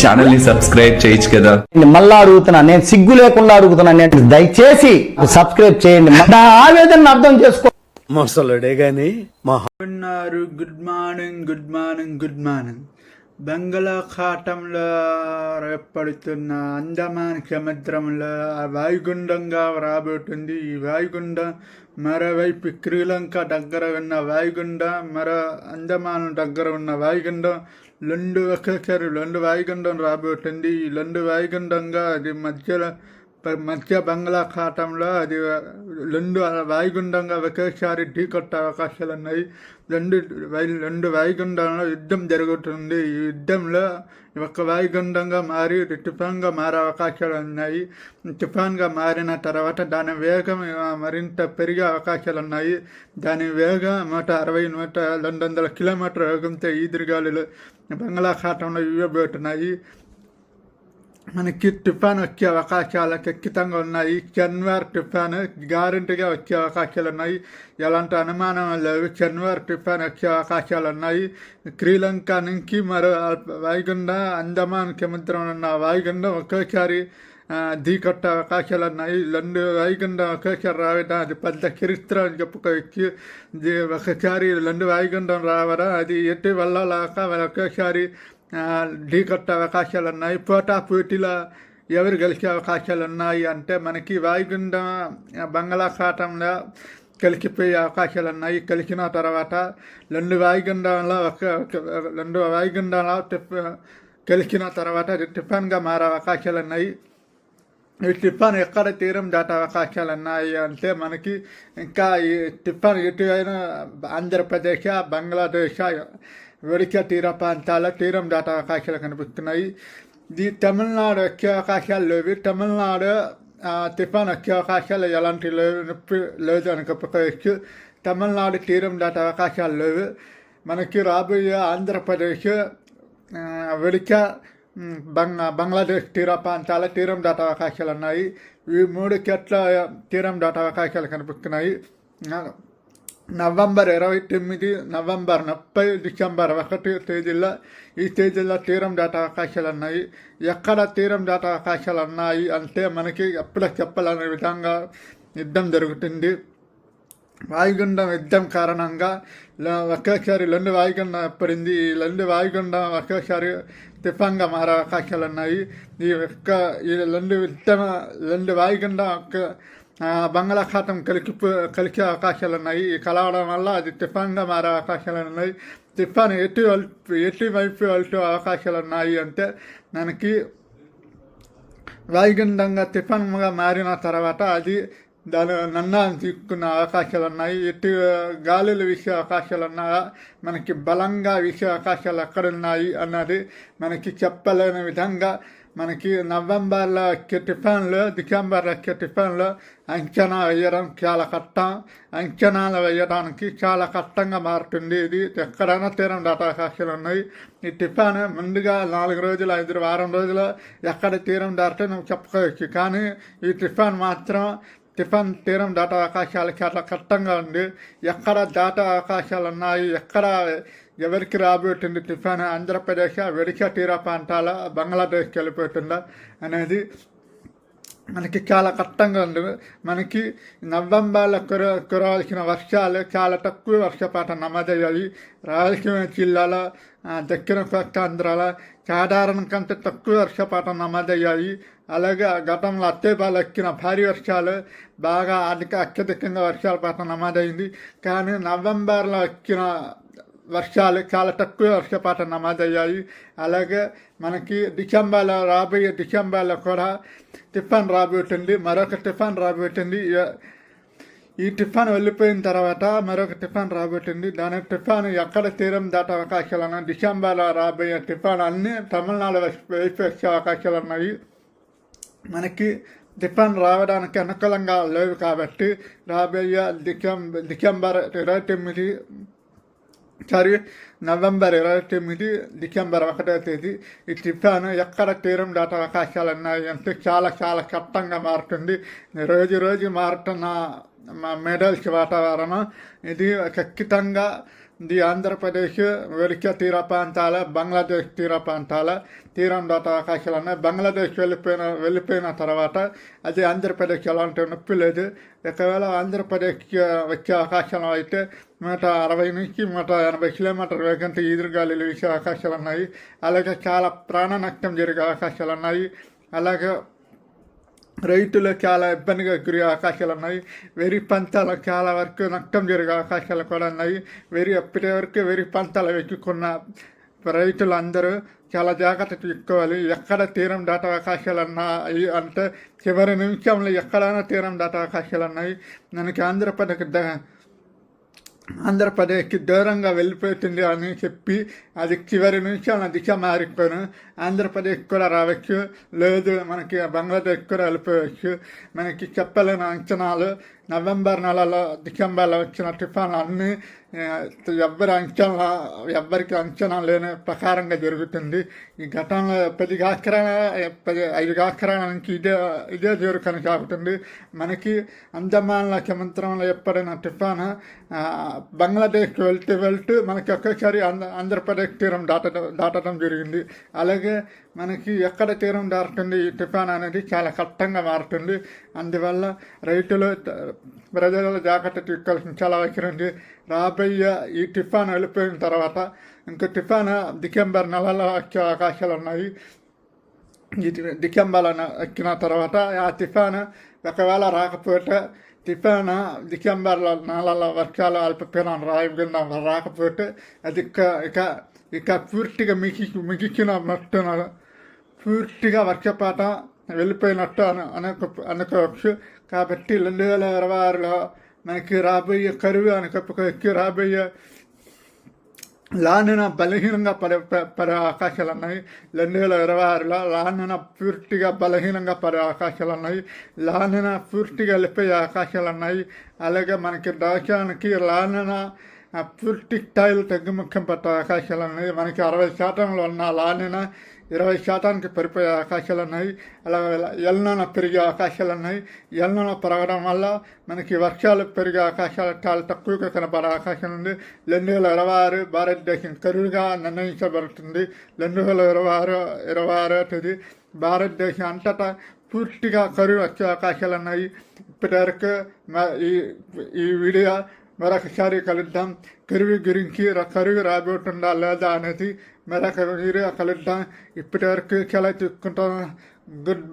ఛానల్ని సబ్స్క్రైబ్ చేయొచ్చు కదా. మళ్ళా అడుగుతున్నా నేను సిగ్గు లేకుండా అడుగుతున్నా నేను దయచేసి సబ్స్క్రైబ్ చేయండి. నా ఆవేదన అర్థం చేసుకో మొసలుడే గాని మా ఉన్నారు good morning good morning good morning. బంగాళాఖాతంలో ఏర్పడుతున్న అండమాన్ సముద్రంలో ఆ వాయుగుండంగా రాబోతుంది. ఈ వాయుగుండం మరోవైపు శ్రీలంక దగ్గర ఉన్న వాయుగుండం మరో అండమాన్ దగ్గర ఉన్న వాయుగుండం రెండు ఒకేసారి రెండు వాయుగుండం రాబోతుంది. ఈ రెండు వాయుగుండంగా అది మధ్యలో మధ్య బంగాళాఖాతంలో అది రెండు వాయుగుండంగా ఒకేసారి ఢీ కొట్టే అవకాశాలు ఉన్నాయి రెండు వై రెండు వాయుగుండంలో యుద్ధం జరుగుతుంది. ఈ యుద్ధంలో ఒక వాయుగుండంగా మారి తుఫాన్గా మారే అవకాశాలు ఉన్నాయి తుఫాన్గా మారిన తర్వాత దాని వేగం మరింత పెరిగే అవకాశాలు ఉన్నాయి దాని వేగం నూట అరవై నూట రెండు వందల కిలోమీటర్ వేగంతో ఈదురుగాలులు బంగాళాఖాతంలో ఇవ్వబోతున్నాయి. మనకి టిఫాన్ వచ్చే అవకాశాలు ఖచ్చితంగా ఉన్నాయి శనివారం టిఫాన్ గ్యారంటీగా వచ్చే అవకాశాలు ఉన్నాయి ఎలాంటి అనుమానం లేవు శనివారం టిఫాన్ వచ్చే అవకాశాలు ఉన్నాయి శ్రీలంక నుంచి మరో వైగుండ అందమాన్ అండమాన్ సముద్రం ఉన్న వాయుగుండం ఒకేసారి ఆ, ఢీకొట్టే అవకాశాలు ఉన్నాయి రెండు వాయుగుండం ఒకేసారి రావడం అది పెద్ద చరిత్ర అని చెప్పుకోవచ్చు ఒకసారి రెండు వాయుగుండం రావడం అది ఎట్టి వెళ్ళలేక ఒకేసారి ఢీకట్ట అవకాశాలు ఉన్నాయి పోటా పోటీలో ఎవరు గెలిచే అవకాశాలు ఉన్నాయి అంటే మనకి వాయుగుండం బంగాళాఖాతంలో కలిసిపోయే అవకాశాలు ఉన్నాయి. కలిసిన తర్వాత రెండు వాయుగుండంలో ఒక రెండు వాయుగుండంలో కలిసిన తర్వాత టిఫాన్గా మారే అవకాశాలు ఉన్నాయి. టిఫాన్ ఎక్కడ తీరం దాటే అవకాశాలు ఉన్నాయి అంటే మనకి ఇంకా ఈ టిఫాన్ ఎటు అయినా ఆంధ్రప్రదేశ్ బంగ్లాదేశ్ ఒడిశా తీర ప్రాంతాల తీరం దాటే అవకాశాలు కనిపిస్తున్నాయి. ఈ తమిళనాడు వచ్చే అవకాశాలు లేవు. తమిళనాడు టిఫాన్ తుఫాన్ వచ్చే అవకాశాలు ఎలాంటి లేవు? నొప్పి లేదు అని చెప్పుకోవచ్చు తమిళనాడు తీరం దాటే అవకాశాలు లేవు. మనకి రాబోయే ఆంధ్రప్రదేశ్ ఒడిశా బంగ్ బంగ్లాదేశ్ తీర ప్రాంతాల తీరం దాట అవకాశాలు ఉన్నాయి. ఈ మూడు చెట్ల తీరం దాట అవకాశాలు కనిపిస్తున్నాయి నవంబర్ ఇరవై తొమ్మిది నవంబర్ ముప్పై డిసెంబర్ ఒకటి తేదీల్లో ఈ తేదీల్లో తీరం దాట అవకాశాలు ఉన్నాయి. ఎక్కడ తీరం దాట అవకాశాలు ఉన్నాయి అంటే మనకి ఎప్పుడో చెప్పాలనే విధంగా యుద్ధం జరుగుతుంది. వాయుగుండం యుద్ధం కారణంగా ల- ఒకేసారి రెండు వాయుగుండం ఏర్పడింది ఈ రెండు వాయుగుండం ఒకేసారి తుఫాన్గా మారే అవకాశాలు ఉన్నాయి ఈ యొక్క ఈ రెండు యుద్ధం రెండు వాయుగుండం ఒక్క ఆ, బంగాళాఖాతం కలికి కలిసే అవకాశాలు ఉన్నాయి ఈ కలవడం వల్ల అది తుఫాన్గా మారే అవకాశాలు ఉన్నాయి తుఫాన్ ఎటు వెళ్- ఎటు వైపు వెళ్తూ అవకాశాలు ఉన్నాయి అంటే మనకి వాయుగుండంగా తుఫాన్గా మారిన తర్వాత అది దాని నన్నా తీసుకున్న అవకాశాలు ఉన్నాయి ఎటు గాలులు వీసే అవకాశాలు ఉన్నాయా మనకి బలంగా వీసే అవకాశాలు ఎక్కడున్నాయి అన్నది మనకి చెప్పలేని విధంగా మనకి నవంబర్లో వచ్చే టిఫిన్లో డిసెంబర్లో వచ్చే టిఫిన్లో అంచనా వేయడం చాలా కష్టం. అంచనాలు వేయడానికి చాలా కష్టంగా మారుతుంది. ఇది ఎక్కడైనా తీరం దాటే అవకాశాలు ఉన్నాయి. ఈ టిఫిన్ ముందుగా నాలుగు రోజులు ఐదు వారం రోజులు ఎక్కడ తీరం దాటితే నువ్వు చెప్పుకోవచ్చు కానీ ఈ టిఫాన్ మాత్రం తుఫాన్ తీరం దాటా అవకాశాలు చాలా కష్టంగా ఉంది. ఎక్కడ దాటా అవకాశాలు ఉన్నాయి ఎక్కడ ఎవరికి రాబోతుంది తుఫాన్ ఆంధ్రప్రదేశ్ ఒడిశా తీర ప్రాంతాల బంగ్లాదేశ్కి వెళ్ళిపోతుందా అనేది మనకి చాలా కష్టంగా ఉంది. మనకి నవంబర్లో కుర కురవలసిన వర్షాలు చాలా తక్కువ వర్షపాతం నమోదయ్యాయి. రాయలసీమ జిల్లాలో దక్షిణ కోస్తాంధ్రాల సాధారణ కంటే తక్కువ వర్షపాతం నమోదయ్యాయి. అలాగే గతంలో అత్తేపాలు ఎక్కిన భారీ వర్షాలు బాగా అధిక అత్యధికంగా వర్షాలపాతం నమోదైంది కానీ నవంబర్లో ఎక్కిన వర్షాలు చాలా తక్కువ వర్షపాతం నమోదయ్యాయి అలాగే మనకి డిసెంబర్లో రాబోయే డిసెంబర్లో కూడా టిఫాన్ రాబోతుంది మరొక టిఫాన్ రాబోతుంది ఈ టిఫాన్ వెళ్ళిపోయిన తర్వాత మరొక టిఫాన్ రాబోతుంది దాని టిఫాన్ ఎక్కడ తీరం దాటే అవకాశాలు ఉన్నాయి డిసెంబర్లో రాబోయే టిఫాన్ అన్నీ తమిళనాడు వేసి వైపు వచ్చే అవకాశాలు ఉన్నాయి మనకి టిఫాన్ రావడానికి అనుకూలంగా లేవు కాబట్టి రాబోయే డిసెంబర్ డిసెంబర్ ఇరవై తొమ్మిది సారీ నవంబర్ ఇరవై తొమ్మిది డిసెంబర్ ఒకటో తేదీ ఈ టిఫాను ఎక్కడ తీరం దాట అవకాశాలు ఉన్నాయి అంటే చాలా చాలా కష్టంగా మారుతుంది. రోజు రోజు మారుతున్న మా మెడల్స్ వాతావరణం ఇది ఖచ్చితంగా ఇది ఆంధ్రప్రదేశ్ వెలిక తీర ప్రాంతాల బంగ్లాదేశ్ తీర ప్రాంతాల తీరం దాట అవకాశాలు ఉన్నాయి బంగ్లాదేశ్ వెళ్ళిపోయిన వెళ్ళిపోయిన తర్వాత అది ఆంధ్రప్రదేశ్ ఎలాంటి నొప్పి లేదు. ఒకవేళ ఆంధ్రప్రదేశ్కి వచ్చే అవకాశం అయితే నూట అరవై నుంచి నూట ఎనభై కిలోమీటర్ వేగంతో ఈదురుగాలులు వీసే అవకాశాలు ఉన్నాయి అలాగే చాలా ప్రాణ నష్టం జరిగే అవకాశాలు ఉన్నాయి అలాగే రైతులు చాలా ఇబ్బందిగా గురి అవకాశాలు ఉన్నాయి. వెరి పంతాలు చాలా వరకు నష్టం జరిగే అవకాశాలు కూడా ఉన్నాయి. వెరి అప్పటి వరకు వెరి పంతాలు వెతుక్కున్న రైతులు అందరూ చాలా జాగ్రత్త తీసుకోవాలి. ఎక్కడ తీరం దాట అవకాశాలు ఉన్నాయి అంటే చివరి నిమిషంలో ఎక్కడైనా తీరం దాట అవకాశాలు ఉన్నాయి. మనకి ఆంధ్రప్రదేశ్ ఆంధ్రప్రదేశ్కి దూరంగా వెళ్ళిపోతుంది అని చెప్పి అది చివరి నుంచి మన దిశ మారిపోను ఆంధ్రప్రదేశ్ కూడా రావచ్చు. లేదు మనకి బంగ్లాదేశ్ కూడా వెళ్ళిపోవచ్చు. మనకి చెప్పలేని అంచనాలు నవంబర్ నెలలో డిసెంబర్లో వచ్చిన తుఫాన్లు అన్నీ ఎవ్వరి అంచనా ఎవ్వరికి అంచనా లేని ప్రకారంగా జరుగుతుంది. ఈ ఘటనలో పది గాకరాల పది ఐదు గాకరాల నుంచి ఇదే ఇదే జోరు కొనసాగుతుంది మనకి అండమాన్ల సముద్రంలో ఏర్పడిన తుఫాను బంగ్లాదేశ్కి వెళ్తూ వెళ్తూ మనకి ఒక్కసారి ఆంధ్ర ఆంధ్రప్రదేశ్ తీరం దాటడం దాటడం జరిగింది. అలాగే మనకి ఎక్కడ తీరం దారుతుంది ఈ తుఫాన్ అనేది చాలా కష్టంగా మారుతుంది. అందువల్ల రైతులు ప్రజల జాగ్రత్త తీసుకోవాల్సిన చాలా అవసరం ఉంది. రాబోయే ఈ తుఫాన్ వెళ్ళిపోయిన తర్వాత ఇంకా తుఫాన్ డిసెంబర్ నెలలో వచ్చే అవకాశాలు ఉన్నాయి. ఈ డిసెంబర్లో ఎక్కిన తర్వాత ఆ తుఫాన్ ఒకవేళ రాకపోతే టిఫాన్ డిసెంబర్లో నెలలో వర్షాలు అల్పపీడనం రాయకుండా రాకపోతే అది ఇక ఇక ఇక పూర్తిగా మిగి మిగిచిన మొత్తం పూర్తిగా వర్షపాతం వెళ్ళిపోయినట్టు అను అనుకో అనుకోవచ్చు. కాబట్టి రెండు వేల ఇరవై ఆరులో మనకి రాబోయే కరువు అని చెప్పుకోవచ్చు రాబోయే లానిన బలహీనంగా పడే పడే అవకాశాలు ఉన్నాయి రెండు వేల ఇరవై ఆరులో లానిన పూర్తిగా బలహీనంగా పడే అవకాశాలు ఉన్నాయి లానిన పూర్తిగా వెళ్ళిపోయే అవకాశాలు ఉన్నాయి అలాగే మనకి దేశానికి లానిన పూర్తి స్థాయిలో తగ్గుముఖం పట్టే అవకాశాలు ఉన్నాయి మనకి అరవై శాతంలో ఉన్న లానిన ఇరవై శాతానికి పడిపోయే అవకాశాలు ఉన్నాయి. అలా ఎల్నన పెరిగే అవకాశాలు ఉన్నాయి. ఎల్నన పెరగడం వల్ల మనకి వర్షాలు పెరిగే అవకాశాలు చాలా తక్కువగా కనబడే అవకాశం ఉంది. రెండు వేల ఇరవై ఆరు భారతదేశం కరువుగా నిర్ణయించబడుతుంది. రెండు వేల ఇరవై ఆరు ఇరవై ఆరో తేదీ భారతదేశం అంతటా పూర్తిగా కరువు వచ్చే అవకాశాలు ఉన్నాయి. ఇప్పటివరకు ఈ ఈ వీడియో మరొకసారి కలుద్దాం. కరువు గురించి కరువు రాబోతుందా లేదా అనేది మెరకల్ మీరు అక్కడ వెళ్దాం ఇప్పటివరకు చాలా తీసుకుంటాం గుడ్